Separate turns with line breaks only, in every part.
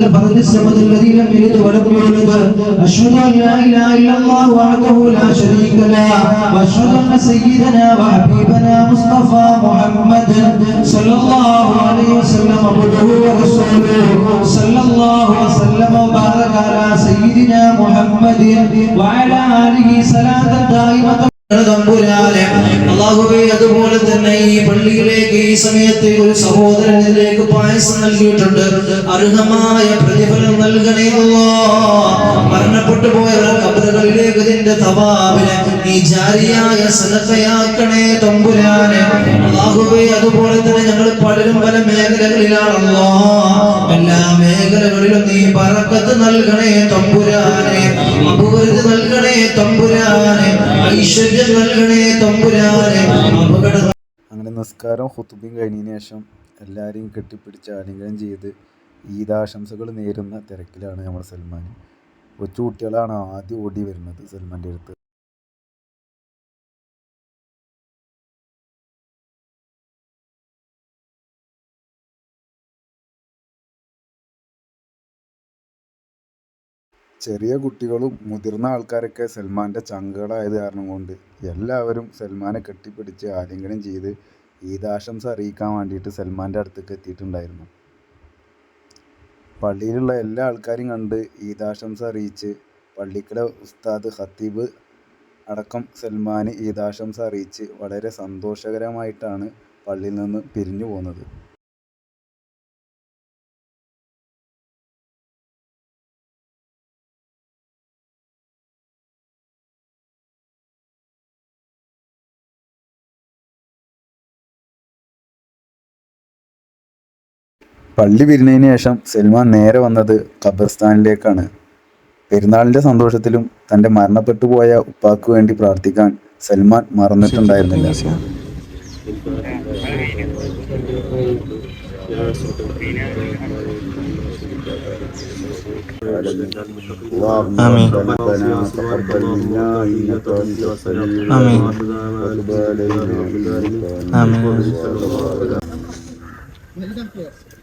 لقد استمد الذي لم يلد ولم يولد أشهد أن لا إله إلا الله وحده لا شريك له وأشهد أن سيدنا وحبيبنا مصطفى محمد صلى الله عليه وسلم عبده ورسوله صلى الله وسلم وبارك على سيدنا محمد وعلى آله صلاة دائمة തമ്പുരാനെ അള്ളാഹുവേ അതുപോലെ തന്നെ ഈ പള്ളിയിലേക്ക് ഈ സമയത്ത് ഒരു സഹോദരനിലേക്ക് പായസം നൽകിയിട്ടുണ്ട്. അർഹമായ പ്രതിഫലം നൽകണേ മരണപ്പെട്ടു പോയവരുടെ കബറുകളിലേക്ക് ഇതിന്റെ തവാവിനെ നീ ജാരിയായ സദക്കയാക്കണേ തമ്പുരാനെ. അള്ളാഹുവേ അതുപോലെ തന്നെ ഞങ്ങൾ പലരും പല മേഖലകളിലാണല്ലോ എല്ലാ മേഖലകളിലും നീ പറക്കത്ത് നൽകണേ തമ്പുരാനെ. അപകൃതി നൽകണേ തമ്പുരാനെ. ഐശ്വര്യം
അങ്ങനെ നിസ്കാരം ഹുത്തുബിയും കഴിഞ്ഞതിന് ശേഷം എല്ലാവരെയും കെട്ടിപ്പിടിച്ച് ആലിംഗനം ചെയ്ത് ഈദാശംസകൾ നേരുന്ന തിരക്കിലാണ് നമ്മുടെ സൽമാൻ കൊച്ചു കുട്ടികളാണ് ആദ്യം ഓടി വരുന്നത് സൽമാന്റെ അടുത്ത്. ചെറിയ കുട്ടികളും മുതിർന്ന ആൾക്കാരൊക്കെ സൽമാന്റെ ചങ്കുകളായത് കാരണം കൊണ്ട് എല്ലാവരും സൽമാനെ കെട്ടിപ്പിടിച്ച് ആലിംഗനം ചെയ്ത് ഈദാശംസ അറിയിക്കാൻ വേണ്ടിയിട്ട് സൽമാന്റെ അടുത്തേക്ക് എത്തിയിട്ടുണ്ടായിരുന്നു. പള്ളിയിലുള്ള എല്ലാ ആൾക്കാരെയും കണ്ട് ഈദാശംസ അറിയിച്ച് പള്ളിക്കല ഉസ്താദ് ഖത്തീബ് അടക്കം സൽമാന് ഈദാശംസ അറിയിച്ച് വളരെ സന്തോഷകരമായിട്ടാണ് പള്ളിയിൽ നിന്ന് പിരിഞ്ഞു പോകുന്നത് പള്ളി പിരിഞ്ഞതിന് ശേഷം സൽമാൻ നേരെ വന്നത് ഖബർസ്ഥാനിലേക്കാണ് പെരുന്നാളിൻ്റെ സന്തോഷത്തിലും തൻ്റെ മരണപ്പെട്ടു പോയ ഉപ്പാക്ക് വേണ്ടി പ്രാർത്ഥിക്കാൻ സൽമാൻ മറന്നിട്ടുണ്ടായിരുന്നില്ല
آمين.
ربنا تقبل منا إنك أنت السميع
آمين.
وتب علينا إنك أنت
آمين.
التواب
അക്കെ അയ്യോക്ക്
ആ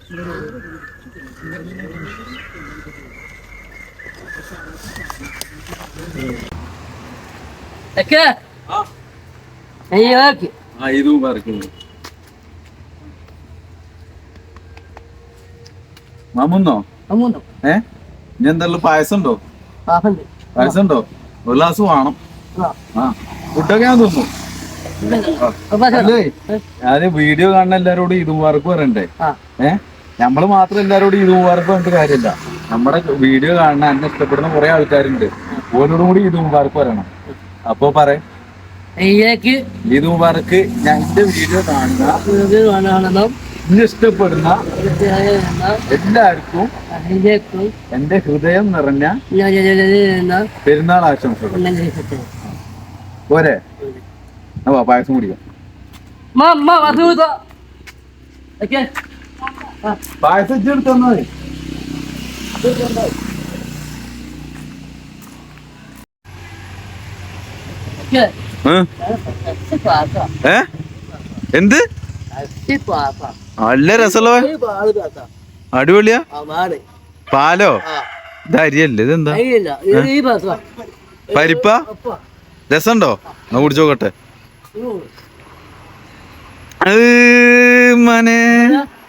ഇതും പറിക്കുന്നു മാമുന്നോ?
അമ്മൂന്നോ?
ഏ? ഇനി എന്തെല്ലാം പായസം ഉണ്ടോ പായസം ഉണ്ടോ ഒരു ഗ്ലാസ് വേണം. ആ. ഫുഡൊക്കെ ഞാൻ തിന്നു. അല്ലേ? ഞാൻ വീഡിയോ കാണുന്ന എല്ലാരോടും ഇതും വർക്ക് പറയണ്ടേ?
ആ.
ഏ നമ്മൾ മാത്രം എല്ലാരോടും ഇത് മുബാർക്ക് പറഞ്ഞിട്ട് കാര്യമില്ല. നമ്മുടെ വീഡിയോ കാണാൻ എന്നെ ഇഷ്ടപ്പെടുന്ന കുറെ ആൾക്കാരുണ്ട്. ഓരോടും കൂടി ഇത് മുബാർക്ക് പറയണം അപ്പൊ പറ ഇത് മുബാർക്ക് ഞാൻ എന്റെ വീഡിയോ കാണുന്ന എന്നെ ഇഷ്ടപ്പെടുന്ന എല്ലാവർക്കും എന്റെ ഹൃദയം നിറഞ്ഞ പെരുന്നാൾ ആശംസകൾ. പോരെ. പായസം കുടിക്കാം. പായസം ഇജ്ജെടുത്ത് തന്നാ മതി ഏ? എന്ത്? നല്ല രസമുള്ള അടിപൊളിയാ?
ആ.
പാലോ ഇത് അരിയല്ലേ? ഇതെന്താ? പരിപ്പാ? രസമുണ്ടോ? എന്നാ കുടിച്ചു നോക്കട്ടെ. മനെ.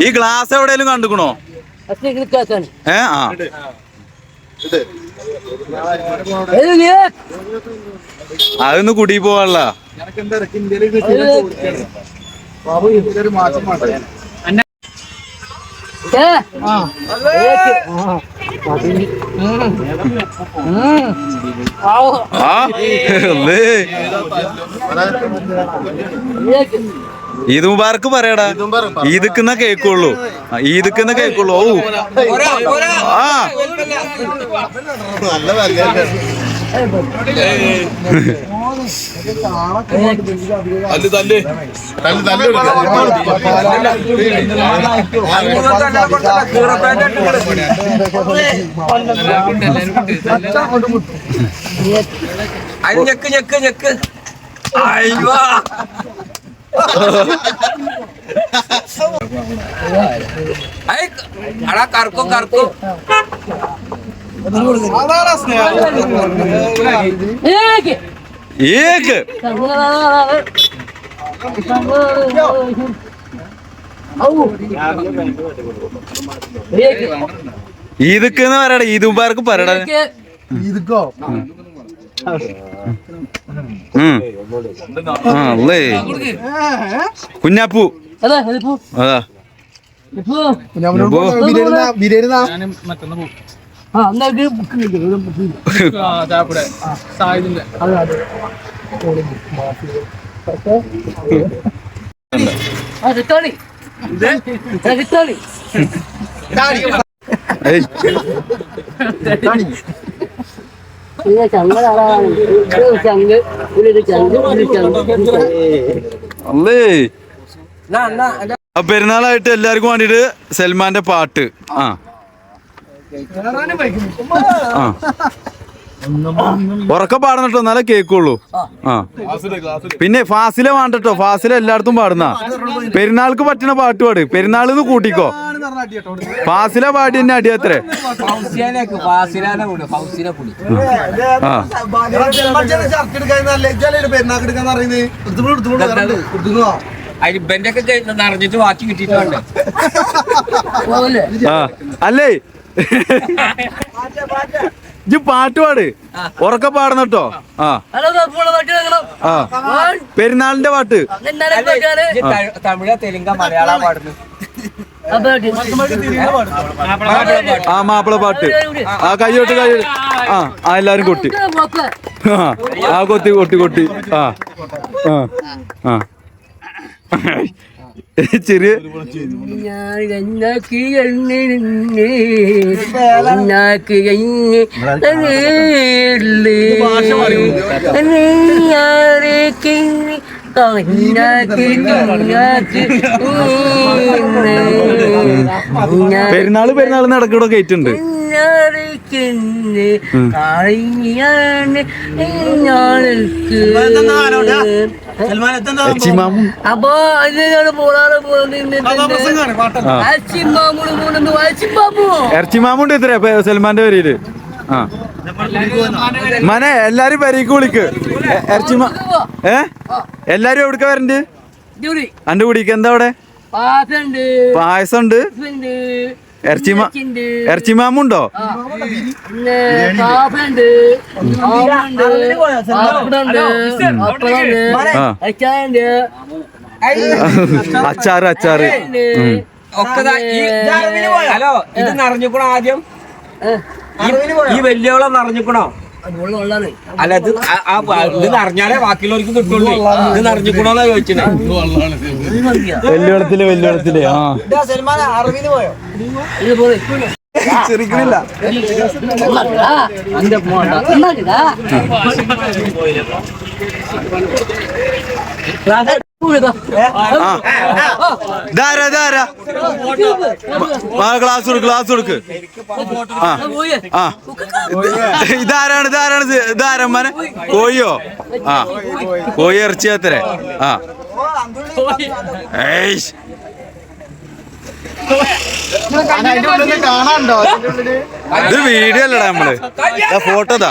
ഈ ഗ്ലാസ് എവിടെയെങ്കിലും കണ്ടുക്കണോ? ഏ? ആ. അതൊന്ന് കുടി പോവാനുള്ള. ആ. ഈദ് മുബാർക്ക് പറയടാ ഈദ്ക്കുന്ന കേക്കുള്ളൂ ഈദ്ക്കുന്ന കേക്കുള്ളൂ ഓ ആ
അതിന് ഞെക്ക് ഞെക്ക് ഞെക്ക് അയ്യോ അടാ കറക്കും കറക്കും.
ഏക്ക്
എന്ന് പറയടാ ഈദ് മുബാർക്ക് പറയടാ ഉം. കുഞ്ഞാപ്പു.
അതാ ഇതിപ്പോ
അതാ
ഇപ്പോ
ഇപ്പോ
ആ എന്നാ ഇത്
പെരുന്നാളായിട്ട് എല്ലാവർക്കും വേണ്ടിട്ട് സൽമാന്റെ പാട്ട്. ആ. ഉറക്കെ പാടണം കേട്ടോ എന്നാലേ കേക്കുള്ളൂ. ആ. പിന്നെ ഫാസില വേണ്ടട്ടോ ഫാസിലെ എല്ലായിടത്തും പാടുന്ന. പെരുന്നാൾക്ക് പറ്റുന്ന പാട്ട് പാട്. പെരുന്നാളിന്ന് കൂട്ടിക്കോ. ഫാസില പാടി തന്നെ അടിയത്രേ
നിറഞ്ഞിട്ട് ബാക്കി കിട്ടിയിട്ട് വേണ്ടേ
പോലെ
അല്ലേ? ഇജ്ജ് പാട്ട് പാട്. ഉറക്ക പാടണം കേട്ടോ. ആ. പെരുന്നാളിന്റെ പാട്ട്.
തമിഴ് തെലുങ്ക മലയാള പാടുന്നു
ആ പാട്ട്
ആ മാപ്പിള പാട്ട്. ആ കൈയോട്ട് കൈ ആ ആ എല്ലാരും കൊട്ടി. ആ ആ കൊത്തി കൊട്ടി കൊട്ടി ആ ആ ആ. ചെറിയ
ഞാൻ
പെരുന്നാൾ പെരുന്നാൾ നടക്കൂടെ കയറ്റുണ്ട്
അപ്പൊ
ഇറച്ചിമാമുണ്ട് ഇത്ര പെ- സൽമാന്റെ പേരിൽ. മനെ എല്ലാരും പരീക്ക് വിളിക്ക്. ഇറച്ചിമ ഏ? എല്ലാരും എവിടക്ക വരണ്ട്? അന്റെ കുടിക്ക്. എന്താ അവിടെ? പായസം ഉണ്ട് ഇറച്ചിമ ഇറച്ചിമാമുണ്ടോ അച്ചാറ് അച്ചാറ്.
ഒക്കെ ഹലോ ഇത് നിറഞ്ഞിക്കണോ ആദ്യം? ഈ- വലിയവളെ നിറഞ്ഞിക്കണോ അല്ല ഇത് ഇത് നിറഞ്ഞാലേ ബാക്കിയുള്ളവർക്ക് കിട്ടുള്ളൂ. ഇത് നിറഞ്ഞിക്കണോന്നാ ചോദിച്ചത്.
വെല്ലുവിളത്തിൽ വെല്ലുവിളത്തിൽ. ആ.
അന്റെ
ഗ്ലാസ് കൊടുക്ക് ഗ്ലാസ് കൊടുക്ക്. ആ. ഇതാരാണ് ഇതാരാണ് ഇത്? ഇതാരമ്മനെ കോഴിയോ? ആ. കോഴി ഇറച്ചി അത്രേ ആ. ഇത് വീഡിയോ അല്ലടാ നമ്മൾ. ഫോട്ടോ താ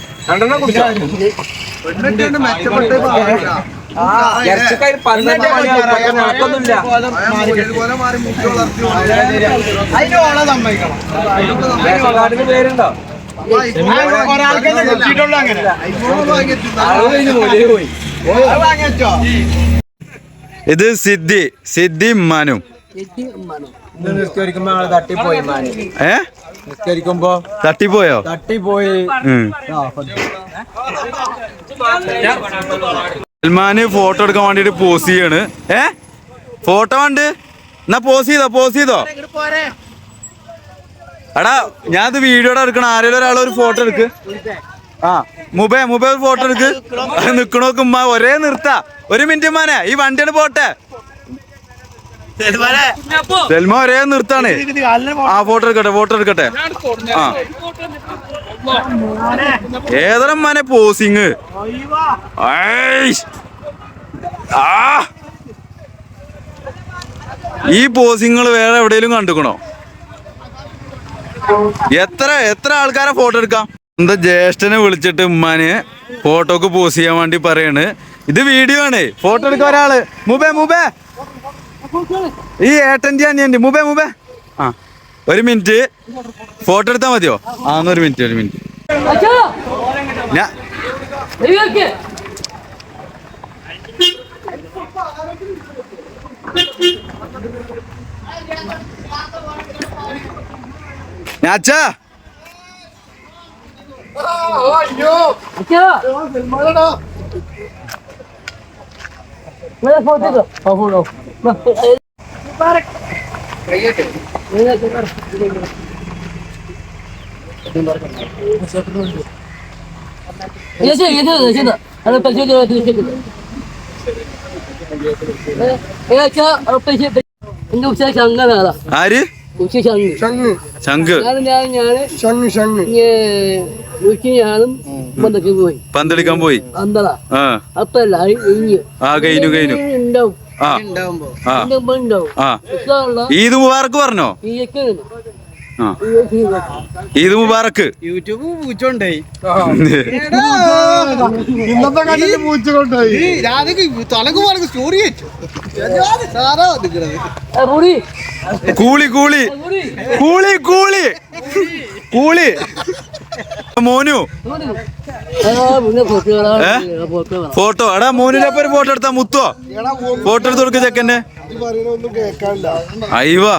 രണ്ടെണ്ണം കുടിച്ചോ? ഇറച്ചിക്കാർ പന്ത്രണ്ട് മണിയാവും പക്ഷെ നടക്കൊന്നുമില്ല റേഷൻ കാർഡിന് പേരുണ്ടോ?
ഇത് സിദ്ധി സിദ്ധി
വാങ്ങിച്ചോ ഇത് മാന്.
ഏ?
നിസ്കരിക്കുമ്പോ
തട്ടിപ്പോയോ?
തട്ടിപ്പോയി.
സൽമാന് ഫോട്ടോ എടുക്കാൻ വേണ്ടിട്ട് പോസ് ചെയ്യാണ്. ഏ? ഫോട്ടോ ഉണ്ട് എന്നാ പോസ് ചെയ്തോ പോസ് ചെയ്തോ? എടാ ഞാൻ ഇത് വീഡിയോ എടുക്കണം. ആരെങ്കിലും ഒരാൾ ഒരു ഫോട്ടോ എടുക്ക്. ആ മുബേ മുബേ ഒരു ഫോട്ടോ എടുക്ക്. നിക്കണോക്കുമ്മ ഒരേ നിർത്താ. ഒരു മിനിറ്റ് മാനെ ഈ വണ്ടിയാണ് പോട്ടെ. സെൽമ ഒരേ നിർത്താണ്. ആ ഫോട്ടോ എടുക്കട്ടെ ഫോട്ടോ എടുക്കട്ടെ. ആ. ഏതരം മനെ പോസിങ് ആ. ഈ പോസിങ്ങൾ വേറെ എവിടെയെങ്കിലും കണ്ടുക്കണോ? എത്ര എത്ര ആൾക്കാരെ ഫോട്ടോ എടുക്കാം? എന്താ ജ്യേഷ്ഠനെ വിളിച്ചിട്ട് ഉമ്മാന് ഫോട്ടോക്ക് പോസ് ചെയ്യാൻ വേണ്ടി പറയാണ്. ഇത് വീഡിയോ ആണ്. ഫോട്ടോ എടുക്കാൻ ഒരാൾ. മുബേ മുബേ. ഈ ഏട്ടന്റെ അനിയന്റെ മുബേ മുബേ. ആ ഒരു മിനിറ്റ്. ഫോട്ടോ എടുത്താൽ മതിയോ? ആ എന്നാ ഒരു മിനിറ്റ് ഒരു മിനിറ്റ്. ഞാൻ ഞാച്ചാ ആര്? ശങ്ക്
ഞാൻ ഞാൻ ഞാൻ
ഷങ്ങ് ഷങ്ങ്
ഞാനും പോയി.
പന്തളിക്കാൻ പോയി?
അന്തളാ അപ്പല്ല
ആ കഴിഞ്ഞു കഴിഞ്ഞു. ഈദ് മുബാറക്ക് പറഞ്ഞോ? ഈദ് മുബാറക്ക്.
യൂട്യൂബ് ഇന്നത്തെ പൂച്ച തലക്ക് സ്റ്റോറി
കൂളി കൂളി. കൂളി കൂളി. കൂളി. മോനു? ഫോട്ടോ. എടാ മോനിനെ ഒരു ഫോട്ടോ എടുത്താ മുത്തോ ഫോട്ടോ എടുത്ത് കൊടുക്ക ചെക്കന്റെ അയ്യവാ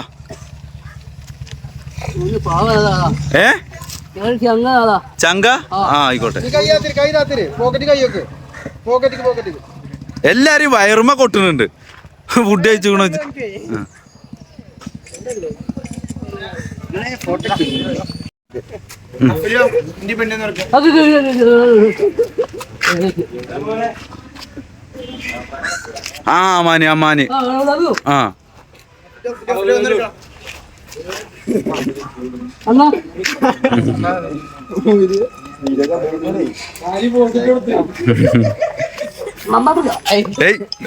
ഏ? ചങ്ക? ആ ആയിക്കോട്ടെ. എല്ലാരും വയറുമ കൊട്ടുന്നുണ്ട്. ഫുഡ് കഴിച്ചു ആ മാനി അമ്മാനി. ആ
ആ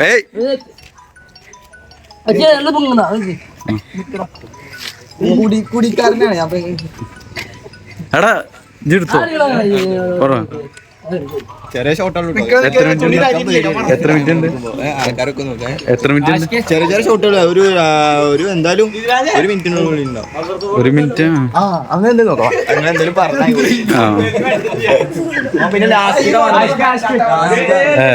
ഏയ്.
കുടി കുടിക്കാരനാണ് ഞാൻ.
എടാ ഇതെടുത്തോ പറ
ചെറിയ ഷോട്ടുകൾ
എത്ര മിനിറ്റ് ഉണ്ട് എത്ര മിനിറ്റ് ഉണ്ട്
ആൾക്കാരൊക്കെ നോക്കാം
എത്ര മിനിറ്റ് ഉണ്ട്
ചെറിയ ചെറിയ ഷോട്ടുകൾ ഒരു ഒരു എന്തായാലും ഒരു മിനിറ്റിനുള്ളിൽ ഉണ്ടാവും
ഒരു മിനിറ്റ്
ആ അങ്ങനെ എന്തെങ്കിലും നോക്കാം അങ്ങനെ എന്തെങ്കിലും പറഞ്ഞാൽ
ആ
പിന്നെ ലാസ്റ്റ്
ഏ.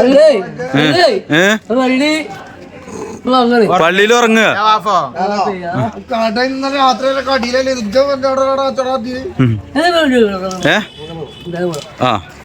അല്ലേ
ഏ
വള്ളി അങ്ങനെ
പള്ളിയിൽ ഉറങ്ങുക. ആ.